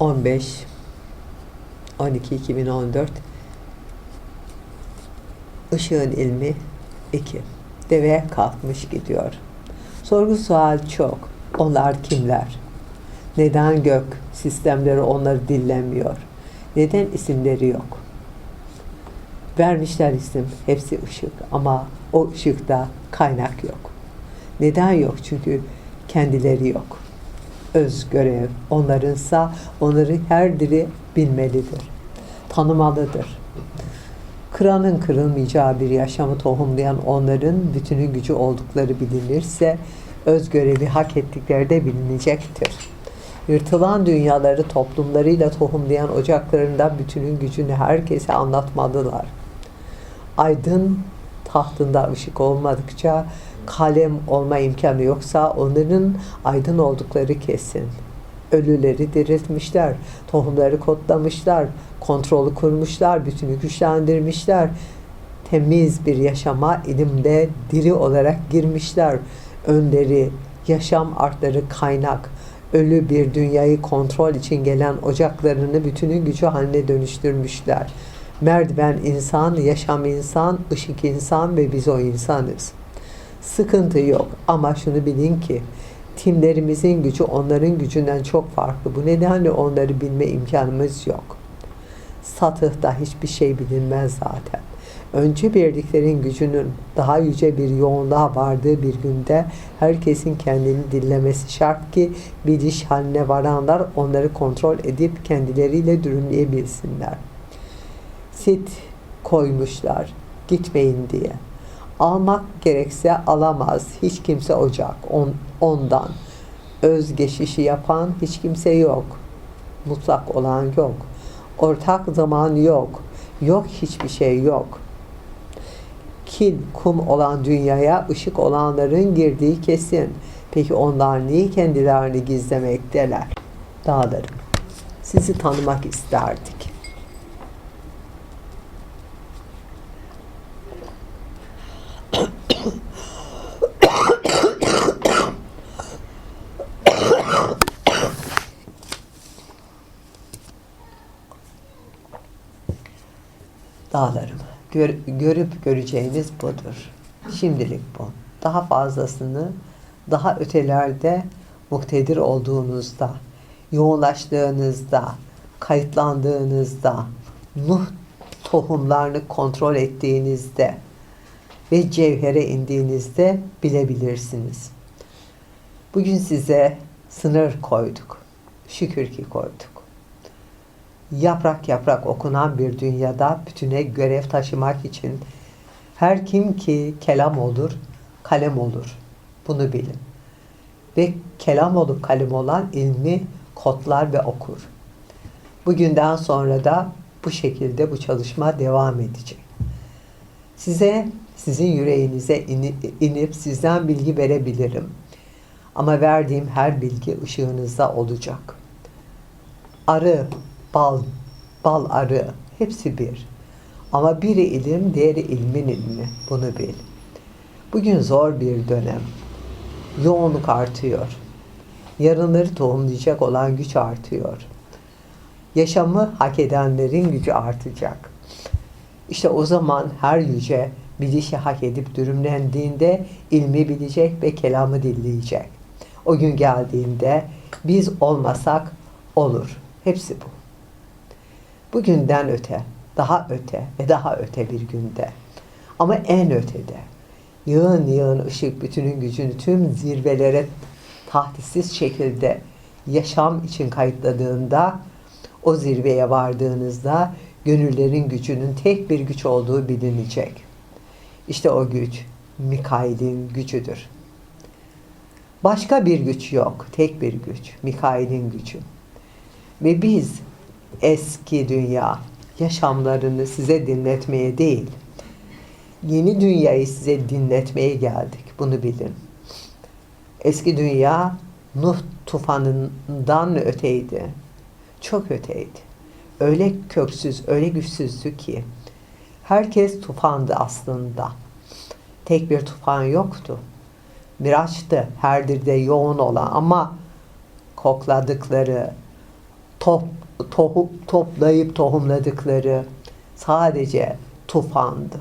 15 12 2014 Işığın ilmi 2 Deve kalkmış gidiyor. Sorgu sual çok. Onlar kimler? Neden gök sistemleri onları dinlemiyor? Neden isimleri yok? Vermişler isim, hepsi ışık ama o ışıkta kaynak yok. Neden yok? Çünkü kendileri yok. Öz görev onlarınsa onların her dili bilmelidir. Tanımalıdır. Kıranın kırılmayacağı bir yaşamı tohumlayan onların bütünün gücü oldukları bilinirse öz görevi hak ettikleri de bilinecektir. Yırtılan dünyaları toplumlarıyla tohumlayan ocaklarında bütünün gücünü herkese anlatmalılar. Aydın tahtında ışık olmadıkça kalem olma imkanı yoksa onların aydın oldukları kesin. Ölüleri diriltmişler, tohumları kodlamışlar, kontrolü kurmuşlar, bütünü güçlendirmişler. Temiz bir yaşama ilimde diri olarak girmişler. Önleri, yaşam artları kaynak, ölü bir dünyayı kontrol için gelen ocaklarını bütünün gücü haline dönüştürmüşler. Merdiven insan, yaşam insan, ışık insan ve biz o insanız. Sıkıntı yok ama şunu bilin ki timlerimizin gücü onların gücünden çok farklı. Bu nedenle onları bilme imkanımız yok. Satıhta hiçbir şey bilinmez zaten. Önce bildiklerin gücünün daha yüce bir yoğunluğa vardığı bir günde herkesin kendini dinlemesi şart ki biliş haline varanlar onları kontrol edip kendileriyle dürümleyebilsinler. Sit koymuşlar gitmeyin diye. Almak gerekse alamaz hiç kimse ocak on, ondan. Öz geçişi yapan hiç kimse yok. Mutlak olan yok. Ortak zaman yok. Yok hiçbir şey yok. Kil, kum olan dünyaya ışık olanların girdiği kesin. Peki onlar niye kendilerini gizlemekteler? Dağlarım. Sizi tanımak isterdik. Dağlarım. Gör, görüp göreceğiniz budur. Şimdilik bu. Daha fazlasını daha ötelerde muktedir olduğunuzda, yoğunlaştığınızda, kayıtlandığınızda, Nuh tohumlarını kontrol ettiğinizde ve cevhere indiğinizde bilebilirsiniz. Bugün size sınır koyduk. Şükür ki koyduk yaprak yaprak okunan bir dünyada bütüne görev taşımak için her kim ki kelam olur, kalem olur. Bunu bilin. Ve kelam olup kalem olan ilmi kodlar ve okur. Bugünden sonra da bu şekilde bu çalışma devam edecek. Size, sizin yüreğinize inip sizden bilgi verebilirim. Ama verdiğim her bilgi ışığınızda olacak. Arı bal, bal arı hepsi bir. Ama biri ilim, diğeri ilmin ilmi. Bunu bil. Bugün zor bir dönem. Yoğunluk artıyor. Yarınları tohumlayacak olan güç artıyor. Yaşamı hak edenlerin gücü artacak. İşte o zaman her yüce bilişi hak edip dürümlendiğinde ilmi bilecek ve kelamı dinleyecek. O gün geldiğinde biz olmasak olur. Hepsi bu. Bugünden öte, daha öte ve daha öte bir günde. Ama en ötede. Yığın yığın ışık bütünün gücünü tüm zirvelere tahtisiz şekilde yaşam için kayıtladığında o zirveye vardığınızda gönüllerin gücünün tek bir güç olduğu bilinecek. İşte o güç Mikail'in gücüdür. Başka bir güç yok. Tek bir güç. Mikail'in gücü. Ve biz eski dünya yaşamlarını size dinletmeye değil, yeni dünyayı size dinletmeye geldik. Bunu bilin. Eski dünya Nuh tufanından öteydi. Çok öteydi. Öyle köksüz, öyle güçsüzdü ki herkes tufandı aslında. Tek bir tufan yoktu. Miraçtı her birde yoğun olan ama kokladıkları, top, tohum, toplayıp tohumladıkları sadece tufandı.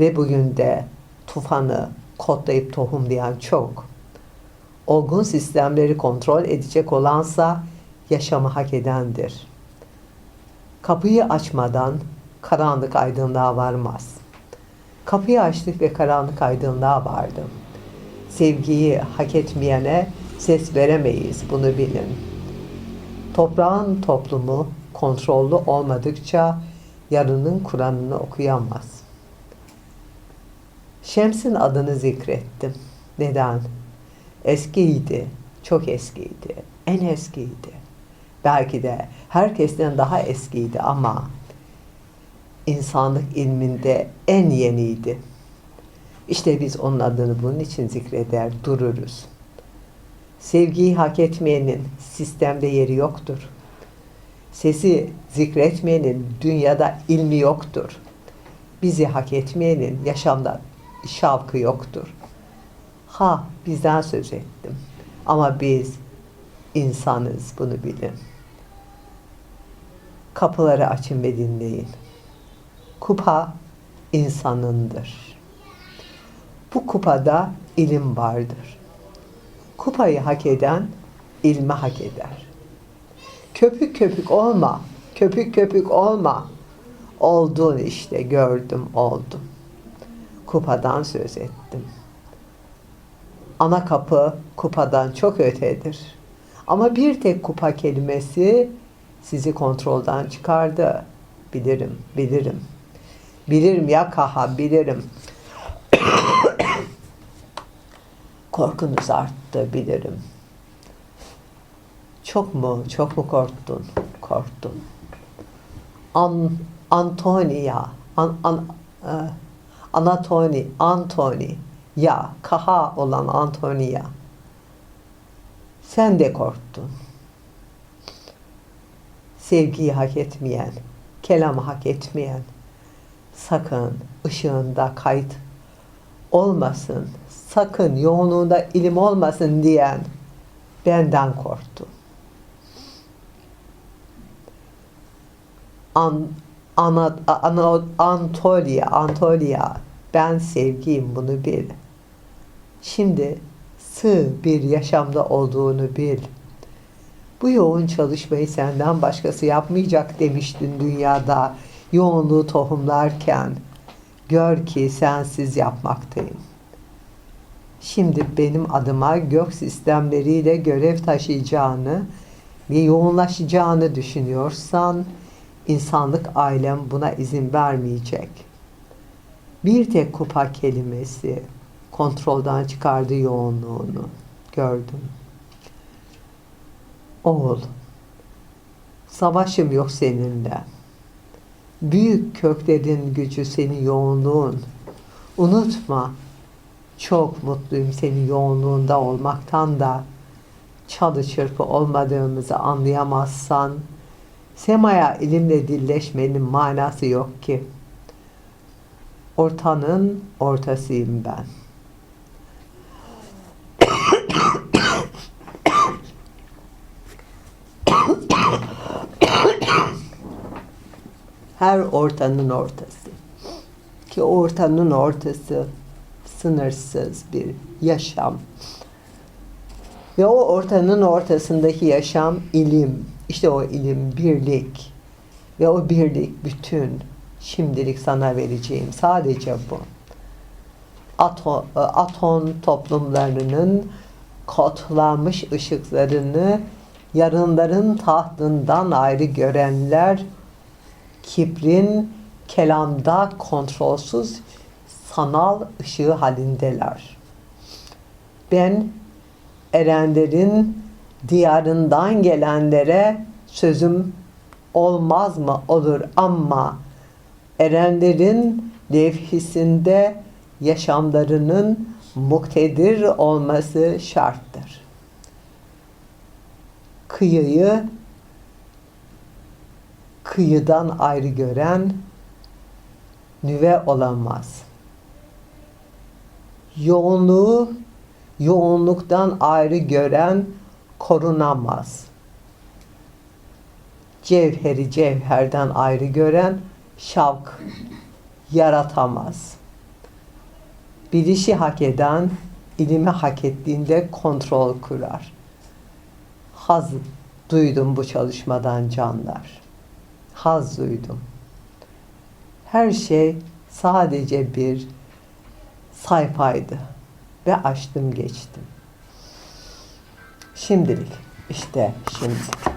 Ve bugün de tufanı kodlayıp tohumlayan çok. Olgun sistemleri kontrol edecek olansa yaşamı hak edendir. Kapıyı açmadan karanlık aydınlığa varmaz. Kapıyı açtık ve karanlık aydınlığa vardım. Sevgiyi hak etmeyene ses veremeyiz, bunu bilin. Toprağın toplumu kontrollü olmadıkça yarının Kur'an'ını okuyamaz. Şems'in adını zikrettim. Neden? Eskiydi, çok eskiydi, en eskiydi. Belki de herkesten daha eskiydi ama insanlık ilminde en yeniydi. İşte biz onun adını bunun için zikreder dururuz. Sevgiyi hak etmeyenin sistemde yeri yoktur. Sesi zikretmeyenin dünyada ilmi yoktur. Bizi hak etmeyenin yaşamda şavkı yoktur. Ha bizden söz ettim. Ama biz insanız bunu bilin. Kapıları açın ve dinleyin. Kupa insanındır. Bu kupada ilim vardır. Kupayı hak eden ilmi hak eder. Köpük köpük olma, köpük köpük olma. Oldun işte gördüm oldum. Kupadan söz ettim. Ana kapı kupadan çok ötedir. Ama bir tek kupa kelimesi sizi kontrolden çıkardı. Bilirim, bilirim. Bilirim ya kaha, bilirim. Korkunuz arttı, bilirim. Çok mu, çok mu korktun? Korktum. An, Antonia, an, an, e, Anatoni, Antoni, ya, kaha olan Antonia. Sen de korktun. Sevgiyi hak etmeyen, kelamı hak etmeyen, sakın ışığında kayıt olmasın, sakın yoğunluğunda ilim olmasın diyen benden korktu. An, ana, ana, Antolia, Antolia, ben sevgiyim bunu bil. Şimdi sığ bir yaşamda olduğunu bil. Bu yoğun çalışmayı senden başkası yapmayacak demiştin dünyada yoğunluğu tohumlarken. Gör ki sensiz yapmaktayım. Şimdi benim adıma gök sistemleriyle görev taşıyacağını ve yoğunlaşacağını düşünüyorsan insanlık ailem buna izin vermeyecek. Bir tek kupa kelimesi kontrolden çıkardı yoğunluğunu. Gördüm. Oğul, savaşım yok seninle. Büyük köklerin gücü senin yoğunluğun. Unutma, çok mutluyum senin yoğunluğunda olmaktan da çalı çırpı olmadığımızı anlayamazsan semaya ilimle dilleşmenin manası yok ki. Ortanın ortasıyım ben. Her ortanın ortası. Ki ortanın ortası sınırsız bir yaşam. Ve o ortanın ortasındaki yaşam ilim. İşte o ilim birlik. Ve o birlik bütün. Şimdilik sana vereceğim sadece bu. Atom, atom toplumlarının kodlanmış ışıklarını yarınların tahtından ayrı görenler kibrin kelamda kontrolsüz sanal ışığı halindeler. Ben erenlerin diyarından gelenlere sözüm olmaz mı olur ama erenlerin levhisinde yaşamlarının muktedir olması şarttır. Kıyıyı kıyıdan ayrı gören nüve olamaz. Yoğunluğu yoğunluktan ayrı gören korunamaz. cevheri cevherden ayrı gören şavk yaratamaz. Bilişi hak eden ilimi hak ettiğinde kontrol kurar. Haz duydum bu çalışmadan canlar. Haz duydum. Her şey sadece bir sayfaydı ve açtım geçtim. Şimdilik işte şimdi.